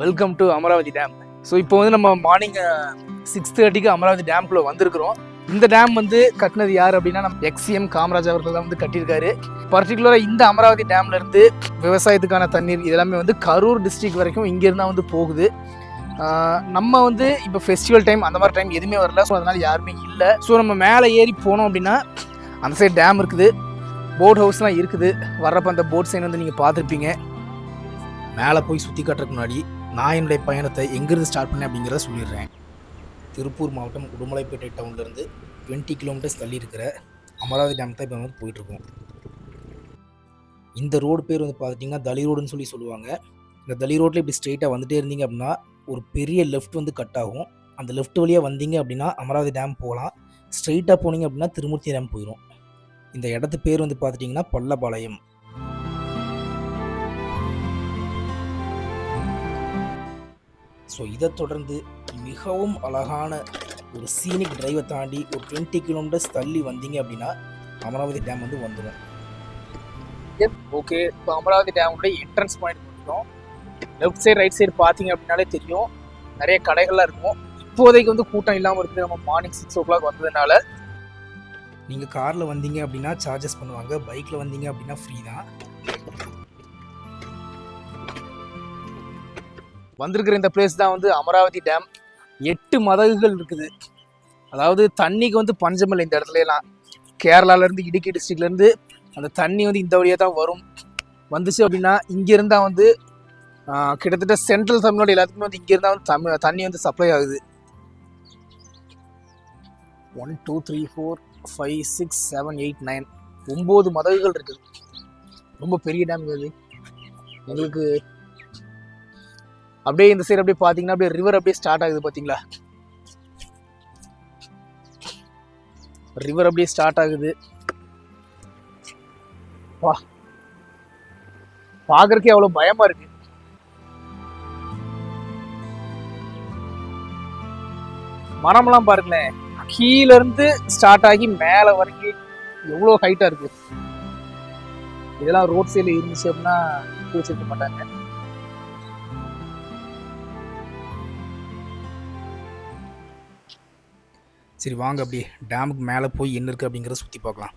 Welcome to Amaravathi dam so இப்போ வந்து நம்ம மார்னிங் சிக்ஸ் தேர்ட்டிக்கு அமராவதி டேம்குள்ளே வந்திருக்கிறோம். இந்த டேம் வந்து கட்டினது யார் அப்படின்னா நம்ம எக்ஸிஎம் காமராஜ் அவர்கள் தான் வந்து கட்டியிருக்காரு. பர்டிகுலராக இந்த அமராவதி டேம்லேருந்து விவசாயத்துக்கான தண்ணீர் இதெல்லாமே வந்து கரூர் டிஸ்ட்ரிக் வரைக்கும் இங்கேருந்து தான் வந்து போகுது. நம்ம வந்து இப்போ ஃபெஸ்டிவல் டைம் அந்த மாதிரி டைம் எதுவுமே வரல. ஸோ அதனால் யாருமே இல்லை. ஸோ நம்ம மேலே ஏறி போனோம் அப்படின்னா அந்த சைடு டேம் இருக்குது. போட் ஹவுஸ்லாம் இருக்குது. வர்றப்ப அந்த போட் சைன் வந்து நீங்கள் பார்த்துருப்பீங்க. மேலே போய் சுற்றி காட்டுறதுக்கு முன்னாடி. நான் என்னுடைய பயணத்தை எங்கேருந்து ஸ்டார்ட் பண்ணேன் அப்படிங்கிறத சொல்லிடுறேன். திருப்பூர் மாவட்டம் உடுமலைப்பேட்டை டவுன்லேருந்து டுவெண்ட்டி கிலோமீட்டர்ஸ் தள்ளி இருக்கிற அமராவதி டேம் தான் இப்போ வந்து போயிட்டுருக்கோம். இந்த ரோடு பேர் வந்து பார்த்துட்டிங்கன்னா தலி ரோடுன்னு சொல்லி சொல்லுவாங்க. இந்த தலி ரோட்டில் இப்படி ஸ்ட்ரெயிட்டாக வந்துட்டே இருந்தீங்க அப்படின்னா ஒரு பெரிய லெஃப்ட் வந்து கட் ஆகும். அந்த லெஃப்ட் வழியாக வந்தீங்க அப்படின்னா அமராவதி டேம் போகலாம். ஸ்ட்ரெயிட்டாக போனீங்க அப்படின்னா திருமூர்த்தி டேம் போயிடும் இந்த இடத்து பேர் வந்து பார்த்துட்டிங்கன்னா பள்ளபாளையம் ஸோ இதை தொடர்ந்து மிகவும் அழகான ஒரு சீனிக் டிரைவை தாண்டி ஒரு டுவெண்ட்டி கிலோமீட்டர்ஸ் தள்ளி வந்தீங்க அப்படின்னா அமராவதி டேம் வந்து வந்துடும். ஓகே இப்போ அமராவதி டேமுடைய என்ட்ரன்ஸ் பாயிண்ட் வந்துட்டோம் லெஃப்ட் சைடு ரைட் சைடு பார்த்தீங்க அப்படின்னாலே தெரியும். நிறைய கடைகள்லாம் இருக்கும். இப்போதைக்கு வந்து கூட்டம் இல்லாமல் இருக்குது. நம்ம மார்னிங் சிக்ஸ் ஓ கிளாக் வந்ததுனால நீங்கள் காரில் வந்தீங்க அப்படின்னா சார்ஜஸ் பண்ணுவாங்க. பைக்கில் வந்தீங்க அப்படின்னா ஃப்ரீ தான். வந்திருக்கிற இந்த பிளேஸ் தான் வந்து அமராவதி டேம் எட்டு மதகுகள் இருக்குது. அதாவது தண்ணிக்கு வந்து பஞ்சமில்லை இந்த இடத்துலலாம் கேரளாலேருந்து இடுக்கி டிஸ்ட்ரிக்ட்லேருந்து அந்த தண்ணி வந்து இந்த வழியாக தான் வரும். வந்துச்சு அப்படின்னா இங்க வந்து கிட்டத்தட்ட சென்ட்ரல் தமிழ்நாடு எல்லாத்துக்குமே வந்து இங்கேருந்தா வந்து தமிழ் தண்ணி வந்து சப்ளை ஆகுது. One two three four five six seven eight nine ஒம்பது மதகுகள் இருக்குது. ரொம்ப பெரிய டேம் இது. எங்களுக்கு அப்படியே இந்த சைடு அப்படியே பார்த்தீங்கன்னா அப்படியே ரிவர் அப்படியே ஸ்டார்ட் ஆகுது பார்த்தீங்களா ரிவர் அப்படியே ஸ்டார்ட் ஆகுது. வா. பார்க்கறக்கே அவ்வளோ பயமா இருக்கு. மரம்லாம் பாருங்களேன். கீழ இருந்து ஸ்டார்ட் ஆகி மேல வரைக்கும் எவ்வளோ ஹைட்டா இருக்கு. இதெல்லாம் ரோட் சைடில் இருந்துச்சு அப்படின்னா பூச்சிருக்க மாட்டாங்க. சரி வாங்க அப்படியே. டேமுக்கு மேலே போய் என்ன இருக்குது அப்படிங்கிறத சுற்றி பார்க்கலாம்.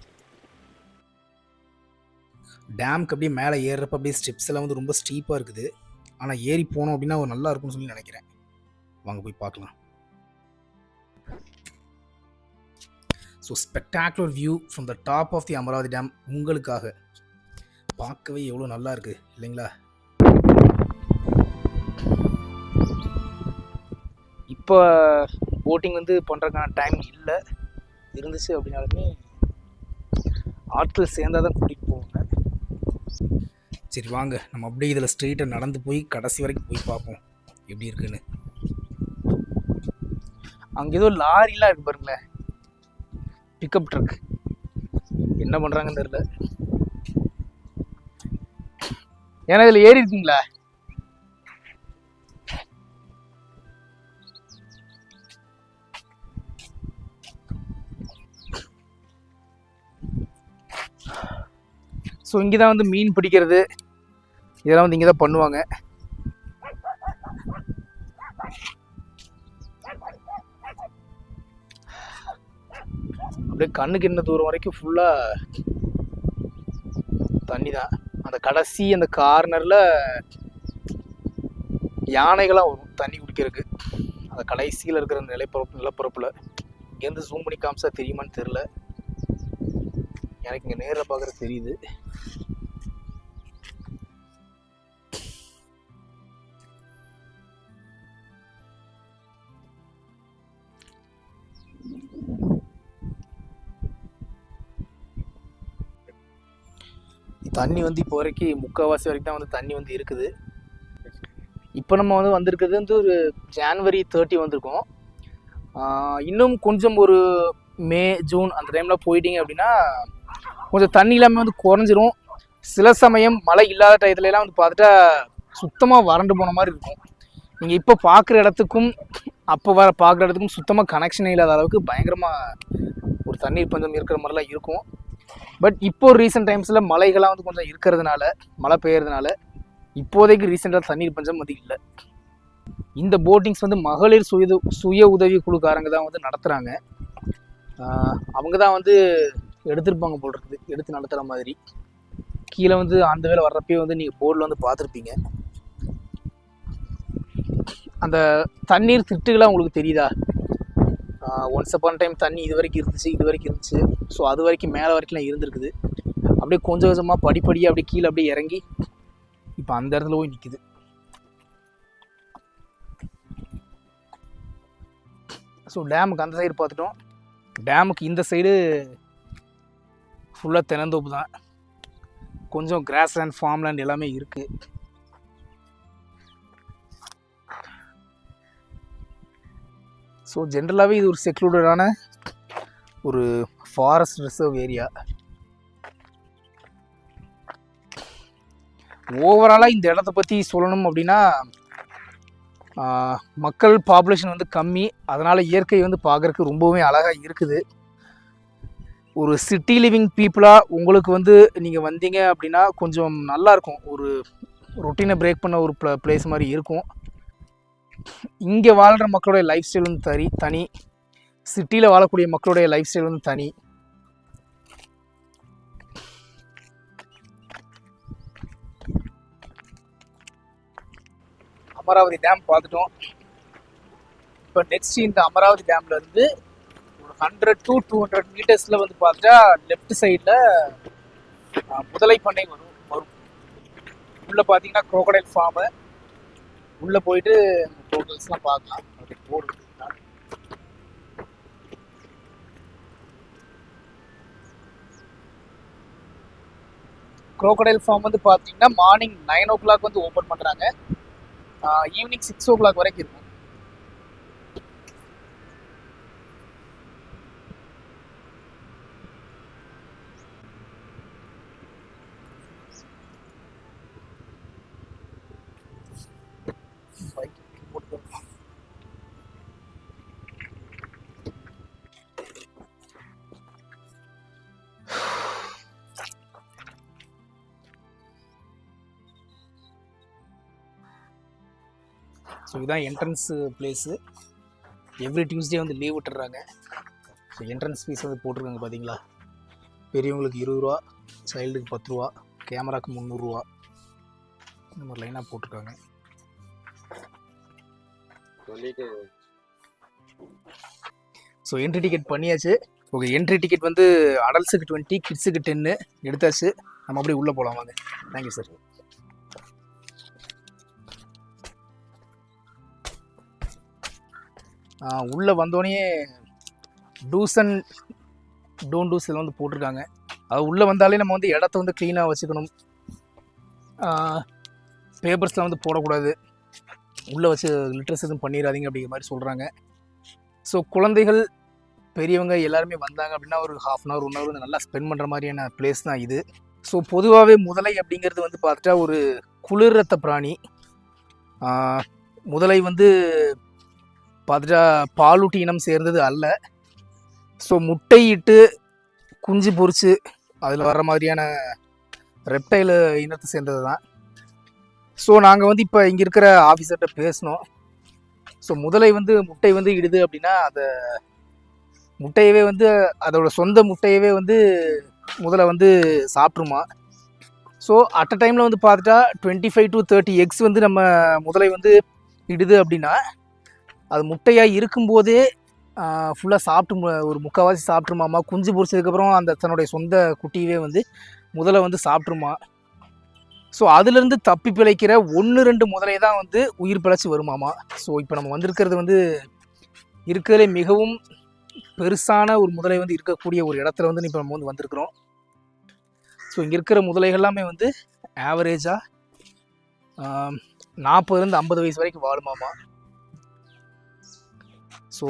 டேமுக்கு அப்படியே மேலே ஏறுறப்ப அப்படியே ஸ்டெப்ஸ் எல்லாம் வந்து ரொம்ப ஸ்டீப்பாக இருக்குது. ஆனால் ஏறி போனோம் அப்படின்னா ஒரு நல்லா இருக்கும்னு சொல்லி நினைக்கிறேன். வாங்க போய் பார்க்கலாம். So spectacular view from the top of the Amaravathi dam உங்களுக்காக. பார்க்கவே எவ்வளோ நல்லா இருக்குது இல்லைங்களா? இப்போ போட்டிங் வந்து பண்ணுறதுக்கான டைம் இல்லை. இருந்துச்சு அப்படின்னாலுமே ஆட்கள் சேர்ந்தால் தான் கூட்டிகிட்டு போவாங்க. சரி வாங்க. நம்ம அப்படியே இதில் ஸ்ட்ரெயிட்டாக நடந்து போய் கடைசி வரைக்கும் போய் பார்ப்போம். எப்படி இருக்குன்னு. அங்கே ஏதோ லாரிலாம் இருக்கு பாருங்களேன். பிக்கப் ட்ரக் என்ன பண்ணுறாங்கன்னு தெரியல. ஏன்னா இதில் ஏறி இருக்குங்களா? ஸோ இங்கே தான் வந்து மீன் பிடிக்கிறது. இதெல்லாம் வந்து இங்கே தான் பண்ணுவாங்க. அப்படியே கண்ணுக்கு என்ன தூரம் வரைக்கும் ஃபுல்லாக தண்ணி தான் அந்த கடைசி அந்த கார்னரில் யானைகளாக வரும். தண்ணி குடிக்கிறதுக்கு. அந்த கடைசியில் இருக்கிற நிலப்பரப்பு நிலப்பரப்பில். இங்கேருந்து ஜூம் பண்ணி காமிச்சா தெரியுமான்னு தெரில எனக்கு இங்கே நேரில் பார்க்குறது தெரியுது. தண்ணி வந்து இப்போ வரைக்கும் முக்கால்வாசி வரைக்கும் தான் வந்து தண்ணி வந்து இருக்குது. இப்போ நம்ம வந்து வந்திருக்கிறது வந்து ஒரு ஜான்வரி தேர்ட்டி வந்திருக்கோம். இன்னும் கொஞ்சம் ஒரு மே ஜூன் அந்த டைமில் போயிட்டீங்க அப்படின்னா கொஞ்சம் தண்ணி எல்லாமே வந்து குறைஞ்சிரும். சில சமயம் மழை இல்லாத டயத்துலலாம் வந்து பார்த்துட்டா சுத்தமாக வறண்டு போன மாதிரி இருக்கும். நீங்கள் இப்போ பார்க்குற இடத்துக்கும் அப்போ வர பார்க்குற இடத்துக்கும் சுத்தமாக கனெக்ஷனே இல்லாத அளவுக்கு பயங்கரமாக ஒரு தண்ணீர் பஞ்சம் இருக்கிற மாதிரிலாம் இருக்கும். பட் இப்போ ரீசெண்ட் டைம்ஸில் மலைகள்லாம் வந்து கொஞ்சம் இருக்கிறதுனால மழை பெய்யறதுனால இப்போதைக்கு ரீசெண்டாக தண்ணீர் பஞ்சம் வந்து இல்லை. இந்த போட்டிங்ஸ் வந்து மகளிர் சுய சுய உதவி குழுக்காரங்க தான் வந்து நடத்துகிறாங்க அவங்க தான் வந்து எடுத்திருப்பாங்க போல் இருக்குது. எடுத்து நடத்துகிற மாதிரி. கீழே வந்து அந்த வேலை வர்றப்பயே வந்து நீங்கள் போர்டில் வந்து பார்த்துருப்பீங்க. அந்த தண்ணீர் திட்டுகளாக உங்களுக்கு தெரியுதா? ஒன்ஸ் அப்பான் டைம் தண்ணி இது வரைக்கும் இருந்துச்சு இது வரைக்கும் இருந்துச்சு. ஸோ அது வரைக்கும் மேலே வரைக்கும்லாம் இருந்திருக்குது. அப்படியே கொஞ்சம் கொஞ்சமாக படிப்படியாக அப்படியே கீழே அப்படியே இறங்கி இப்போ அந்த இடத்துல போய் நிற்குது ஸோ டேமுக்கு அந்த சைடு பார்த்துட்டோம். டேமுக்கு இந்த சைடு ஃபுல்லாக தென்னந்தோப்பு தான். கொஞ்சம் கிராஸ் லேண்ட் ஃபார்ம் லேண்ட் எல்லாமே இருக்குது ஸோ ஜென்ரலாகவே இது ஒரு செக்லூடடான ஒரு ஃபாரஸ்ட் ரிசர்வ் ஏரியா ஓவராலாக இந்த இடத்த பற்றி சொல்லணும் அப்படின்னா மக்கள் பாப்புலேஷன் வந்து கம்மி. அதனால் இயற்கை வந்து பார்க்குறக்கு ரொம்பவுமே அழகாக இருக்குது. ஒரு சிட்டி லிவிங் பீப்புளாக உங்களுக்கு வந்து நீங்கள் வந்தீங்க அப்படின்னா கொஞ்சம் நல்லாயிருக்கும் ஒரு ரொட்டீனை பிரேக் பண்ண ஒரு ப்ள பிளேஸ் மாதிரி இருக்கும். இங்கே வாழ்கிற மக்களுடைய லைஃப் ஸ்டைல் வந்து தனி தனி. சிட்டியில் வாழக்கூடிய மக்களுடைய லைஃப் ஸ்டைல் வந்து தனி. அமராவதி டேம் பார்த்துட்டோம். இப்போ நெக்ஸ்ட் இந்த அமராவதி டேம்லேருந்து ஹண்ட்ரட் டு டூ ஹண்ட்ரட் மீட்டர்ஸில் வந்து பார்த்தா லெஃப்ட் சைடில் முதலை பண்ணை வரும் வரும். உள்ளே பார்த்தீங்கன்னா குரோக்கடைல் ஃபார்மு உள்ளே போயிட்டு டோட்டல்ஸ்லாம் பார்க்கலாம். அப்படி போடுது crocodile ஃபார்ம் வந்து பார்த்தீங்கன்னா மார்னிங் நைன் ஓ கிளாக் வந்து ஓப்பன் பண்ணுறாங்க ஈவினிங் சிக்ஸ் ஓ கிளாக் வரைக்கும் இருக்கும். ஸோ இதுதான் என்ட்ரன்ஸ் பிளேஸு எவ்ரி டியூஸ்டே வந்து லீவ் விட்டுறாங்க. ஸோ என்ட்ரன்ஸ் ஃபீஸ் வந்து போட்டிருக்காங்க பார்த்தீங்களா பெரியவங்களுக்கு இருபது ரூபா சைல்டுக்கு பத்து ரூபா கேமராக்கு முந்நூறுரூவா இந்த மாதிரி லைனாக போட்டிருக்காங்க. ஸோ என்ட்ரி டிக்கெட் பண்ணியாச்சு. ஓகே என்ட்ரி டிக்கெட் வந்து அடல்ட்ஸுக்கு டுவெண்ட்டி கிட்ஸுக்கு டென்னு எடுத்தாச்சு. நம்ம அப்படியே உள்ளே போகலாம் வாங்க. தேங்க்யூ சார் உள்ளே வந்தோடனே டூஸ் அண்ட் டோன் டூஸ் இதில் வந்து போட்டிருக்காங்க. அது உள்ளே வந்தாலே நம்ம வந்து இடத்த வந்து க்ளீனாக வச்சுக்கணும். பேப்பர்ஸ்லாம் வந்து போடக்கூடாது. உள்ளே வச்சு லிட்ரஸ் எதுவும் பண்ணிடாதீங்க அப்படிங்கிற மாதிரி சொல்கிறாங்க ஸோ குழந்தைகள் பெரியவங்க எல்லாருமே வந்தாங்க அப்படின்னா ஒரு half an hour one hour வந்து நல்லா ஸ்பெண்ட் பண்ணுற மாதிரியான பிளேஸ் தான் இது. ஸோ பொதுவாகவே முதலை அப்படிங்கிறது வந்து பார்த்துட்டா ஒரு குளிர் ரத்த பிராணி முதலை வந்து பார்த்துட்டா பாலூட்டி இனம் சேர்ந்தது அல்ல. ஸோ முட்டையிட்டு குஞ்சு பொறிச்சு அதில் வர்ற மாதிரியான ரெப்டைல் இனத்தை சேர்ந்தது தான் ஸோ நாங்கள் வந்து இப்போ இங்கே இருக்கிற ஆஃபீஸர்கிட்ட பேசினோம் ஸோ முதலை வந்து முட்டை வந்து இடுது அப்படின்னா அதை முட்டையவே வந்து அதோட சொந்த முட்டையவே வந்து முதல்ல வந்து சாப்பிட்ருமா? ஸோ அட் அ டைமில் வந்து பார்த்துட்டா twenty five to thirty X வந்து நம்ம முதலை வந்து இடுது அப்படின்னா அது முட்டையாக இருக்கும்போதே ஃபுல்லாக சாப்பிட்டு ஒரு முக்கால்வாசி சாப்பிட்ருமாமா குஞ்சு பொறிச்சதுக்கப்புறம் அந்த தன்னுடைய சொந்த குட்டியவே வந்து முதல்ல வந்து சாப்பிட்ருமா ஸோ அதுலேருந்து தப்பி பிழைக்கிற ஒன்று ரெண்டு முதலே தான் வந்து உயிர் பிழைச்சி வருமாமா ஸோ இப்போ நம்ம வந்திருக்கிறது வந்து இருக்கிறதுலே மிகவும் பெருசான ஒரு முதலை வந்து இருக்கக்கூடிய ஒரு இடத்துல வந்து இப்போ நம்ம வந்து வந்திருக்கிறோம். ஸோ இங்கே இருக்கிற முதலைகள் எல்லாமே வந்து ஆவரேஜாக நாற்பதுலேருந்து ஐம்பது வயசு வரைக்கும் வாழுமாமா ஸோ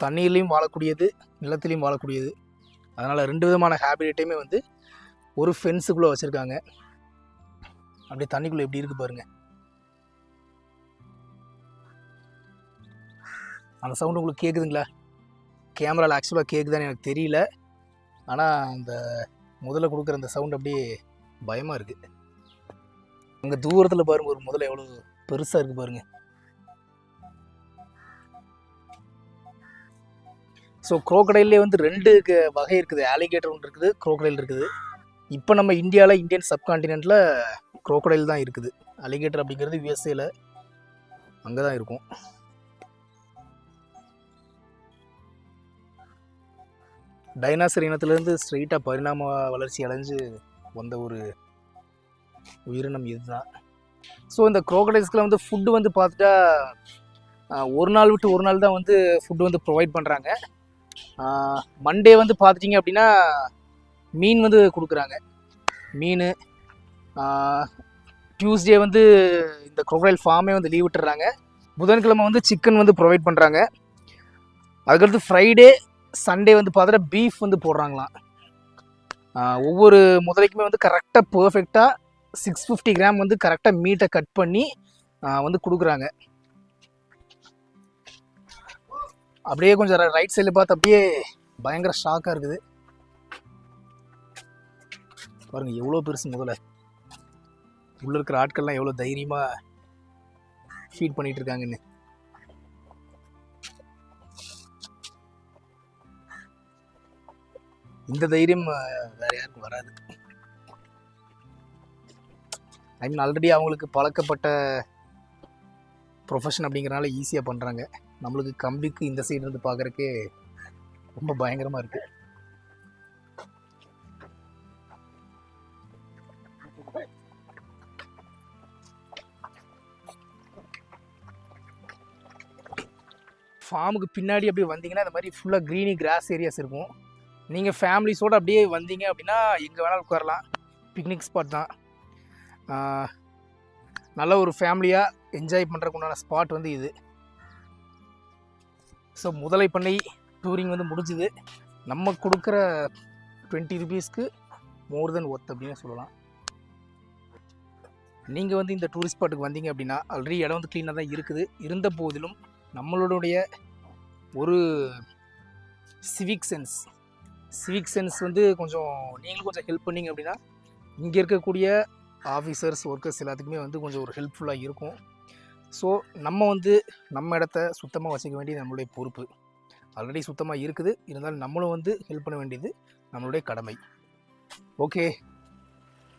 தண்ணீர்லேயும் வாழக்கூடியது நிலத்திலையும் வாழக்கூடியது. அதனால் ரெண்டு விதமான ஹேபிடேட்டையுமே வந்து ஒரு ஃபென்ஸுக்குள்ளே வச்சுருக்காங்க. அப்படியே தண்ணிக்குள்ளே எப்படி இருக்குது பாருங்கள் அந்த சவுண்டு உங்களுக்கு கேட்குதுங்களா கேமராவில் ஆக்சுவலாக கேட்குதான்னு எனக்கு தெரியல. ஆனால் அந்த முதல்ல கொடுக்குற அந்த சவுண்ட் அப்படியே பயமாக இருக்குது அங்கே தூரத்தில் பாருங்கள் ஒரு முதல்ல எவ்வளோ பெருசாக இருக்குது பாருங்கள் ஸோ குரோக்கடைல்லே வந்து ரெண்டு க- வகை இருக்குது. ஆலிகேட்டர் ஒன்று இருக்குது குரோக்கடைல் இருக்குது. இப்போ நம்ம இந்தியாவில் இந்தியன் சப்கான்டினென்ட்டில் குரோக்கடைல் தான் இருக்குது. அலிகேட்டர் அப்படிங்கிறது யூஎஸ்ஏல அங்கே தான் இருக்கும். டைனாசர் இனத்துலேருந்து ஸ்ட்ரெயிட்டாக பரிணாம வளர்ச்சி அடைஞ்சு வந்த ஒரு உயிரினம் இதுதான். ஸோ இந்த குரோக்கடைல்ஸ்க்குலாம் வந்து ஃபுட்டு வந்து பார்த்துட்டா ஒரு நாள் விட்டு ஒரு நாள் தான் வந்து ஃபுட்டு வந்து ப்ரொவைட் பண்ணுறாங்க மண்டே வந்து பார்த்துட்டிங்க அப்படின்னா மீன் வந்து கொடுக்குறாங்க. மீன் டியூஸ்டே வந்து இந்த crocodile ஃபார்மே வந்து லீவ் விட்டுறாங்க. புதன்கிழமை வந்து சிக்கன் வந்து ப்ரொவைட் பண்ணுறாங்க அதுக்கடுத்து ஃப்ரைடே சண்டே வந்து பார்த்தா பீஃப் வந்து போடுறாங்களாம். ஒவ்வொரு முதலைக்குமே வந்து கரெக்டாக பர்ஃபெக்டாக சிக்ஸ் ஃபிஃப்டி கிராம் வந்து கரெக்டாக மீட்டை கட் பண்ணி வந்து கொடுக்குறாங்க. அப்படியே கொஞ்சம் ரைட் சைடில் பார்த்து அப்படியே பயங்கர ஷாக்காக இருக்குது. பாருங்க எவ்வளோ பெருசு முதல்ல. உள்ள இருக்கிற ஆட்கள்லாம் எவ்வளோ தைரியமாக ஃபீட் பண்ணிகிட்டு இருக்காங்கன்னு. இந்த தைரியம் வேறு வேற யாருக்கும் வராது. ஐ மீன் ஆல்ரெடி அவங்களுக்கு பழக்கப்பட்ட ப்ரொஃபஷன் அப்படிங்கிறனால ஈஸியாக பண்ணுறாங்க நம்மளுக்கு கம்பிக்கு இந்த சைடு இருந்து பார்க்குறக்கே ரொம்ப பயங்கரமாக இருக்கு. ஃபார்முக்கு பின்னாடி அப்படியே வந்தீங்கன்னா இந்த மாதிரி ஃபுல்லாக க்ரீனி கிராஸ் ஏரியாஸ் இருக்கும். நீங்கள் ஃபேமிலிஸோடு அப்படியே வந்தீங்க அப்படின்னா எங்கே வேணாலும் உட்காரலாம். பிக்னிக் ஸ்பாட் தான். நல்ல ஒரு ஃபேமிலியாக என்ஜாய் பண்ணுறதுக்கு உண்டான ஸ்பாட் வந்து இது. ஸோ முதலை பண்ணை டூரிங் வந்து முடிஞ்சுது. நம்ம கொடுக்குற டுவெண்ட்டி ருபீஸ்க்கு மோர் தென் ஒர்த் அப்படின்னு சொல்லலாம். நீங்கள் வந்து இந்த டூரிஸ்ட் ஸ்பாட்டுக்கு வந்தீங்க அப்படின்னா ஆல்ரெடி இடம் வந்து க்ளீனாக தான் இருக்குது. இருந்த போதிலும் நம்மளுடைய ஒரு சிவிக் சென்ஸ் சிவிக் சென்ஸ் வந்து கொஞ்சம் நீங்களும் கொஞ்சம் ஹெல்ப் பண்ணிங்க அப்படின்னா இங்கே இருக்கக்கூடிய ஆஃபீஸர்ஸ் ஒர்க்கர்ஸ் எல்லாத்துக்குமே வந்து கொஞ்சம் ஒரு ஹெல்ப்ஃபுல்லாக இருக்கும். ஸோ நம்ம வந்து நம்ம இடத்த சுத்தமாக வச்சுக்க வேண்டியது நம்மளுடைய பொறுப்பு. ஆல்ரெடி சுத்தமாக இருக்குது. இருந்தாலும் நம்மளும் வந்து ஹெல்ப் பண்ண வேண்டியது நம்மளுடைய கடமை. ஓகே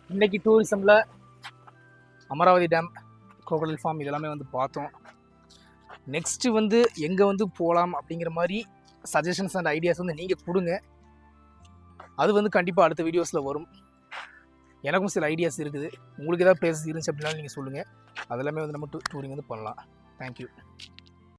இன்றைக்கி டூரிசமில் அமராவதி டேம் கோகடல் ஃபார்ம் இதெல்லாமே வந்து பார்த்தோம். நெக்ஸ்ட்டு வந்து எங்கே வந்து போகலாம் அப்படிங்கிற மாதிரி சஜஷன்ஸ் அண்ட் ஐடியாஸ் வந்து நீங்கள் கொடுங்க. அது வந்து கண்டிப்பாக அடுத்த வீடியோஸில் வரும். எனக்கும் சில ஐடியாஸ் இருக்குது. உங்களுக்கு ஏதாவது பிளேசஸ் இருந்துச்சு அப்படின்னாலும் நீங்கள் சொல்லுங்கள் அதெல்லாமே வந்து நம்ம டூ டூரிங் வந்து பண்ணலாம். தேங்க்யூ